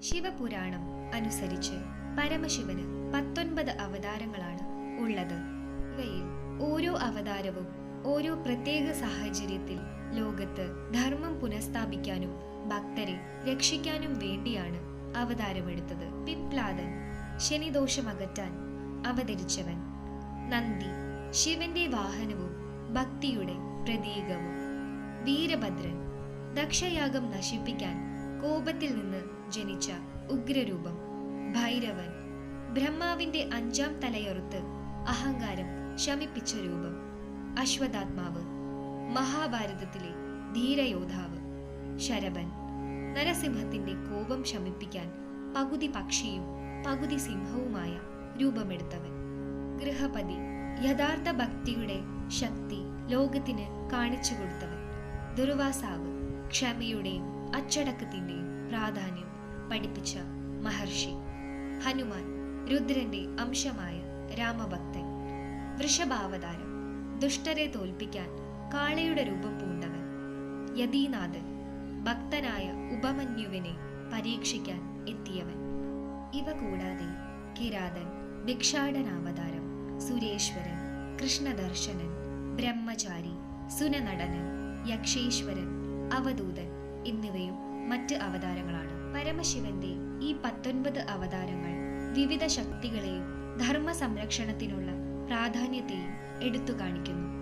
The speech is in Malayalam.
ശിവപുരാണം അനുസരിച്ച് പരമശിവന് പത്തൊൻപത് അവതാരങ്ങളാണ് ഉള്ളത്. ഇവയിൽ ഓരോ അവതാരവും ഓരോ പ്രത്യേക സാഹചര്യത്തിൽ ലോകത്ത് ധർമ്മം പുനഃസ്ഥാപിക്കാനും ഭക്തരെ രക്ഷിക്കാനും വേണ്ടിയാണ് അവതാരമെടുത്തത്. പിപ്ലാദൻ ശനിദോഷമകറ്റാൻ അവതരിച്ചവൻ നന്ദി. ശിവന്റെ വാഹനവും ഭക്തിയുടെ പ്രതീകവും. വീരഭദ്രൻ ദക്ഷയാഗം നശിപ്പിക്കാൻ കോപത്തിൽ നിന്ന് ജനിച്ച ഉഗ്രരൂപം. ഭൈരവൻ. ബ്രഹ്മാവിന്റെ അഞ്ചാം തലയൊറുത്ത് അഹങ്കാരം ശമിപ്പിച്ച രൂപം. അശ്വതാത്മാവ്. മഹാഭാരതത്തിലെ ധീരയോധാവ് ശരഭൻ. നരസിംഹത്തിന്റെ കോപം ശമിപ്പിക്കാൻ പകുതി പക്ഷിയും പകുതി സിംഹവുമായ രൂപമെടുത്തവൻ. ഗൃഹപതി. യഥാർത്ഥ ഭക്തിയുടെ ശക്തി ലോകത്തിന് കാണിച്ചു കൊടുത്തവൻ. ദുർവാസാവ്. ക്ഷമയുടെയും അച്ചടക്കത്തിന്റെയും പ്രാധാന്യം പഠിപ്പിച്ച മഹർഷി. ഹനുമാൻ രുദ്രന്റെ അംശമായ രാമഭക്തൻ. വൃഷഭാവതാരം. ദുഷ്ടരെ തോൽപ്പിക്കാൻ കാളയുടെ രൂപം പൂണ്ടവൻ. യതീനാഥൻ ഭക്തനായ ഉപമന്യുവിനെ പരീക്ഷിക്കാൻ എത്തിയവൻ. ഇവ കൂടാതെ കിരാതൻ ഭിക്ഷാടനാവതാരം സുരേശ്വരൻ കൃഷ്ണദർശനൻ ബ്രഹ്മചാരി സുനനടനൻ യക്ഷേശ്വരൻ അവധൂതൻ എന്നിവയും മറ്റ് അവതാരങ്ങളാണ്. പരമശിവന്റെ ഈ പത്തൊൻപത് അവതാരങ്ങൾ വിവിധ ശക്തികളെയും ധർമ്മ സംരക്ഷണത്തിനുള്ള പ്രാധാന്യത്തെയും എടുത്തു കാണിക്കുന്നു.